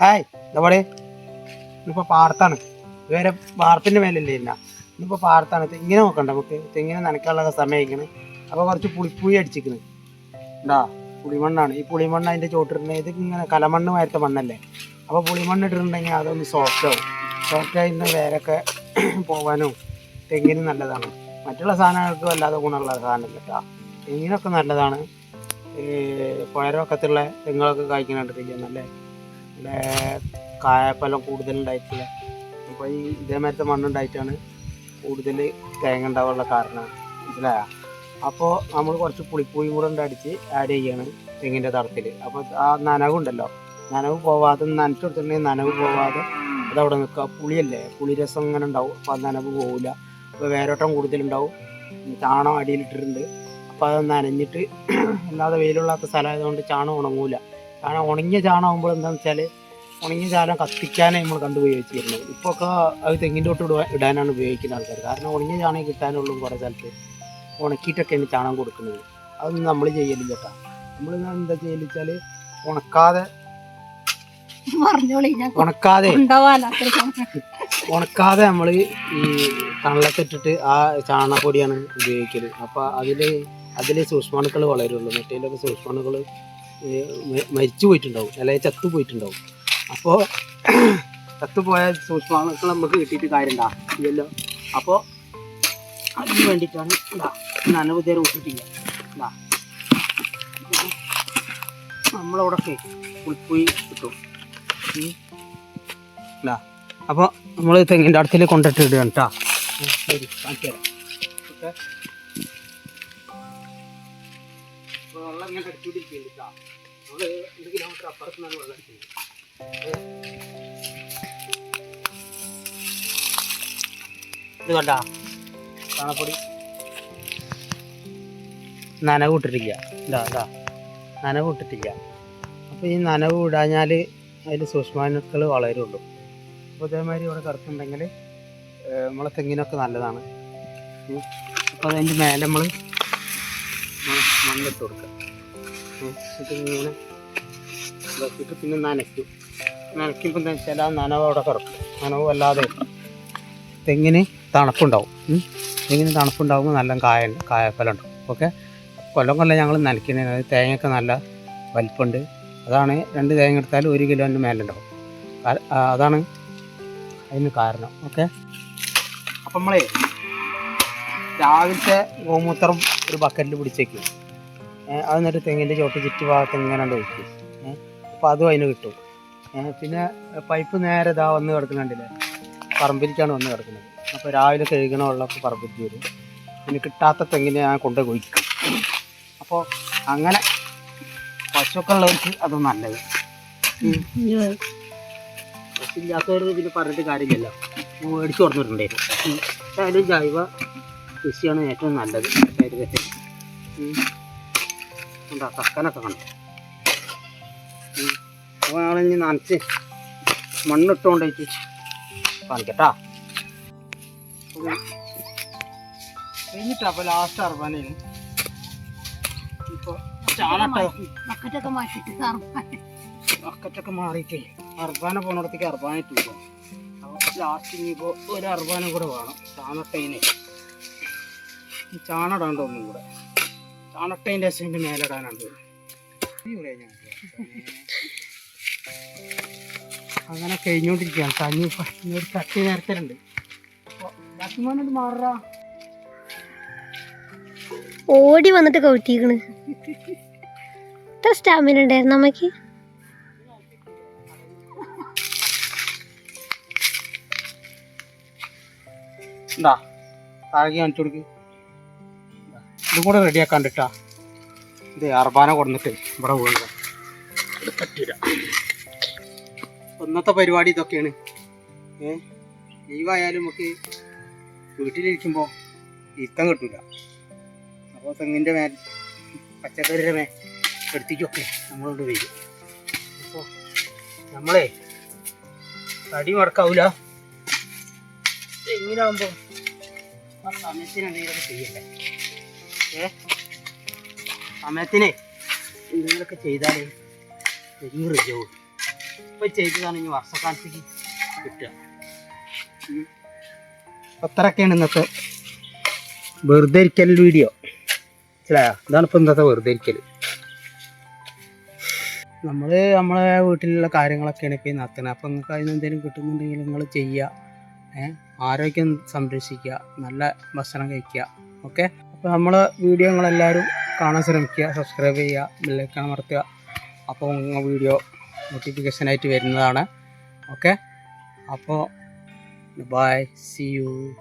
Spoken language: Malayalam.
ഹായ് ഇതവിടെ ഇന്നിപ്പോൾ പാടത്താണ് വേറെ പാർത്തിന്റെ മേലല്ലേ ഇല്ല. ഇന്നിപ്പോൾ പാടത്താണ് തെങ്ങിനെ നോക്കണ്ട നമുക്ക്. തെങ്ങിനെ നനയ്ക്കാനുള്ള ഇങ്ങനെ അപ്പോൾ കുറച്ച് പുളിപ്പുഴി അടിച്ചിരിക്കുന്നു ഉണ്ടാ പുളിമണ്ണാണ്. ഈ പുളിമണ്ണ് അതിന്റെ ചോട്ടിട്ടുണ്ടെങ്കിൽ ഇത് ഇങ്ങനെ കലമണ്ണ് മാരത്തെ മണ്ണല്ലേ? അപ്പോൾ പുളിമണ്ണ് ഇട്ടിട്ടുണ്ടെങ്കിൽ അതൊന്ന് സോഫ്റ്റ് ആവും. സോഫ്റ്റ് ആയിരുന്ന വേരൊക്കെ പോകാനും തെങ്ങിന് നല്ലതാണ്. മറ്റുള്ള സാധനങ്ങൾക്ക് വല്ലാതെ ഗുണമുള്ള സാധനമല്ല കേട്ടോ. തെങ്ങിനൊക്കെ നല്ലതാണ്. പുഴരൊക്കത്തുള്ള തെങ്ങുകളൊക്കെ കായ്ക്കാനായിട്ട് നല്ല നല്ല കായഫലം കൂടുതലുണ്ടായിട്ടില്ല. അപ്പോൾ ഈ ഇതേമാരത്തെ മണ്ണുണ്ടായിട്ടാണ് കൂടുതൽ തേങ്ങ ഉണ്ടാവാനുള്ള കാരണം. മനസ്സിലായോ? അപ്പോൾ നമ്മൾ കുറച്ച് പുളിപ്പൂയും കൂടെ അടിച്ച് ആഡ് ചെയ്യാണ് തെങ്ങിന്റെ തടത്തിൽ അപ്പോൾ ആ നനവുണ്ടല്ലോ നനവ് പോവാതെ നനച്ചു കൊടുത്തിട്ടുണ്ടെങ്കിൽ നനവ് പോവാതെ അതവിടെ നിൽക്കുക. പുളിയല്ലേ? പുളി രസം അങ്ങനെ ഉണ്ടാവും. അപ്പോൾ ആ നനവ് പോവില്ല. അപ്പോൾ വേരോട്ടം കൂടുതലുണ്ടാവും. ചാണം അടിയിലിട്ടിട്ടുണ്ട്. അപ്പോൾ അത് നനഞ്ഞിട്ട് അല്ലാതെ വെയിലുള്ളാത്ത സ്ഥലമായതുകൊണ്ട് ചാണം ഉണങ്ങൂല. കാരണം ഉണങ്ങിയ ചാണം ആകുമ്പോൾ എന്താണെന്ന് വെച്ചാൽ ഉണങ്ങിയ ചാണം കത്തിക്കാനേ നമ്മൾ കണ്ടുപോയി വെച്ചിരുന്നത് ഇപ്പോൾ ഒക്കെ അത് തെങ്ങിന്റെ തൊട്ട് ഇടാനാണ് ഉപയോഗിക്കുന്ന ആൾക്കാർ. കാരണം ഉണങ്ങിയ ചാണകം കിട്ടാനുള്ളൂ കുറേ സ്ഥലത്ത്. ഉണക്കിയിട്ടൊക്കെയാണ് ചാണകം കൊടുക്കുന്നത്. അതൊന്നും നമ്മൾ ചെയ്യലില്ല കേട്ടോ. നമ്മൾ എന്താ ചെയ്യലെന്ന് വെച്ചാൽ ഉണക്കാതെ ഉണക്കാതെ ഉണക്കാതെ നമ്മൾ ഈ തണലത്തിട്ടിട്ട് ആ ചാണകപ്പൊടിയാണ് ഉപയോഗിക്കൽ. അപ്പോൾ അതിൽ അതിൽ സൂക്ഷ്മാണുക്കൾ വളരുള്ളൂ. മറ്റേലൊക്കെ സൂക്ഷ്മാണുക്കൾ മരിച്ചു പോയിട്ടുണ്ടാവും. അല്ലെങ്കിൽ ചത്തു പോയിട്ടുണ്ടാവും. അപ്പോൾ ചത്തുപോയ സൂക്ഷ്മാണുക്കൾ നമുക്ക് കിട്ടിയിട്ട് കാര്യമുണ്ടാ? ഇല്ലല്ലോ. അപ്പോൾ അതിന് വേണ്ടിയിട്ടാണ് ഇതാ നനവ് തേരെ വിട്ടിട്ടില്ല ഇതാ. നമ്മളവിടൊക്കെ പുളിപ്പുയി കിട്ടും. ഇതാ. അപ്പോൾ നമ്മൾ തെങ്ങിന്റെ അടുത്തിൽ കൊണ്ടിട്ട് ഇടുകയാണ് കേട്ടോ ശരി കാണിച്ചു തരാം. ഓക്കെ. വെള്ളം ഇങ്ങനെ അടിച്ചുകൊണ്ടിരിക്കുന്നുണ്ട് കേട്ടോ നമ്മൾ രണ്ട് കിലോമീറ്റർ അപ്പുറത്ത് നിന്നാണ് വെള്ളം ഇത് കണ്ട? ചാണപ്പൊടി. നനവ് ഇട്ടിട്ടില്ല ഇതാ ഇതാ. നനവ് ഇട്ടിട്ടില്ല അപ്പോൾ ഈ നനവ് ഇടാഞ്ഞാൽ അതിൽ സൂക്ഷ്മാണുക്കൾ വളരുള്ളൂ. അപ്പോൾ ഇതേമാതിരി ഇവിടെ കിടക്കുന്നുണ്ടെങ്കിൽ നമ്മളെ തെങ്ങിനൊക്കെ നല്ലതാണ്. അപ്പോൾ അതിന്റെ മേലെ നമ്മൾ മണ്ണിട്ട് കൊടുക്കുക. ഇങ്ങനെ ഇതാക്കിയിട്ട് പിന്നെ നനയ്ക്കും. നനയ്ക്കുമ്പോൾ എന്താ വെച്ചാൽ ആ നനവ് അവിടെ കിടക്കും. നനവ് അല്ലാതെ തെങ്ങിന് തണുപ്പുണ്ടാവും. തെങ്ങിന് തണുപ്പുണ്ടാകുമ്പോൾ നല്ല കായ കായഫലം ഉണ്ടാവും. ഓക്കെ? കൊല്ലം കൊല്ലം ഞങ്ങൾ നനയ്ക്കുന്നതിന് തേങ്ങയൊക്കെ നല്ല വലിപ്പമുണ്ട്. അതാണ് രണ്ട് തേങ്ങ എടുത്താൽ ഒരു കിലോന്റെ മേലുണ്ടാവും. അതാണ് അതിന് കാരണം. ഓക്കെ? അപ്പം നമ്മളേ രാവിലത്തെ ഗോമൂത്രം ഒരു ബക്കറ്റിൽ പിടിച്ചേക്കും. അത് എന്നിട്ട് തെങ്ങിന്റെ ചോട്ട് ചുറ്റുഭാഗത്ത് ഇങ്ങനെ ഒഴിക്കും. അപ്പോൾ അതും അതിന് കിട്ടും. പിന്നെ പൈപ്പ് നേരെ ഇതാ വന്ന് കിടക്കുന്നുണ്ടല്ലേ? പറമ്പിലേക്കാണ് വന്ന് കിടക്കുന്നത്. അപ്പോൾ രാവിലെ കഴുകണ വെള്ളമൊക്കെ പറമ്പിലേക്ക് വരും പിന്നെ കിട്ടാത്ത തെങ്ങിനെ ഞാൻ കൊണ്ട് കുഴിക്കും അപ്പോൾ അങ്ങനെ പശുക്കൾ ഉള്ളവർക്ക് അത് നല്ലത്. പശുല്ലാത്തവർക്ക് പിന്നെ പറഞ്ഞിട്ട് കാര്യമില്ലല്ലോ. മേടിച്ചു കൊടുത്തിട്ടുണ്ടായിരുന്നു. ജൈവ കൃഷിയാണ് ഏറ്റവും നല്ലത്. എന്താ കക്കനൊക്കെ കണ്ടു? അപ്പോൾ ഞങ്ങളിനി നനച്ച് മണ്ണിട്ടുകൊണ്ടേക്ക് കാണിക്കട്ടാ. കഴിഞ്ഞിട്ടാ അപ്പോൾ ലാസ്റ്റ് അർബാനയാണ് ഇപ്പോൾ ചാണട്ടോ ബക്കറ്റൊക്കെ മാറ്റിട്ട് ബക്കറ്റൊക്കെ മാറിയിട്ടേ അർബാന പോണടത്തേക്ക് അപ്പോൾ ലാസ്റ്റ് ഇനിയിപ്പോൾ ഒരു അർബാനം കൂടെ വേണം. ചാണട്ടയിനെ ഈ ചാണടാണ്ട് ഒന്നും കൂടെ ചാണട്ടയിന്റെ അസിന്റെ മേലിടാനുണ്ട് ഇവിടെ ഞാൻ അങ്ങനെ കഴിഞ്ഞുകൊണ്ടിരിക്കുകയാണ് ഇനി ഒരു കത്തി നേരത്തിലുണ്ട് ലക്ഷ്മണോട് മാറാ ഓടി വന്നിട്ട് കൗട്ടിക്കണ് എത്ര സ്റ്റാമിന ഉണ്ടായിരുന്നു അമ്മയ്ക്ക് എന്താ താഴെ കാണിച്ചു കൊടുക്ക്. ഇതും കൂടെ റെഡി ആക്കാണ്ടിട്ടാ ഇത് അർബാന കൊടുന്നിട്ട് ഇവിടെ വീഴുക. പറ്റില്ല ഇന്നത്തെ പരിപാടി ഇതൊക്കെയാണ്. ഏ ലീവായാലും നമുക്ക് വീട്ടിലിരിക്കുമ്പോൾ ഇരിക്കാൻ കിട്ടില്ല അപ്പോൾ തെങ്ങിന്റെ മേൽ പച്ചക്കറിയുടെ മേ എടുത്തിക്കൊക്കെ നമ്മളോട് വരും. അപ്പോൾ നമ്മളെ തടി മടക്കാവൂല. എങ്ങനെയാകുമ്പോൾ ആ സമയത്തിന് എന്തെങ്കിലുമൊക്കെ ചെയ്യണ്ടേ? ഏ? സമയത്തിനെ എന്തെങ്കിലുമൊക്കെ ചെയ്താലേ തെങ്ങ് റെഡിയാവും ഇപ്പൊ ചെയ്തതാണ് ഇനി വർഷക്കാലത്തേക്ക് കിട്ടുക. അത്രയൊക്കെയാണ് ഇന്നത്തെ വെറുതെ ഇരിക്കൽ വീഡിയോ. മനസ്സിലായോ ഇതാണ് ഇപ്പൊ ഇന്നത്തെ വെറുതെ ഇരിക്കൽ. നമ്മൾ നമ്മളെ വീട്ടിലുള്ള കാര്യങ്ങളൊക്കെയാണ് ഇപ്പോൾ നടത്തുന്നത്. അപ്പോൾ നിങ്ങൾക്ക് അതിന് എന്തെങ്കിലും കിട്ടുന്നുണ്ടെങ്കിൽ നിങ്ങൾ ചെയ്യുക. ആരോഗ്യം സംരക്ഷിക്കുക. നല്ല ഭക്ഷണം കഴിക്കുക. ഓക്കെ? അപ്പോൾ നമ്മളെ വീഡിയോ നിങ്ങളെല്ലാവരും കാണാൻ ശ്രമിക്കുക. സബ്സ്ക്രൈബ് ചെയ്യുക. ബെല്ലൈക്കൺ അമർത്തുക. അപ്പോൾ വീഡിയോ നോട്ടിഫിക്കേഷനായിട്ട് വരുന്നതാണ്. ഓക്കെ? അപ്പോൾ ബൈ. C U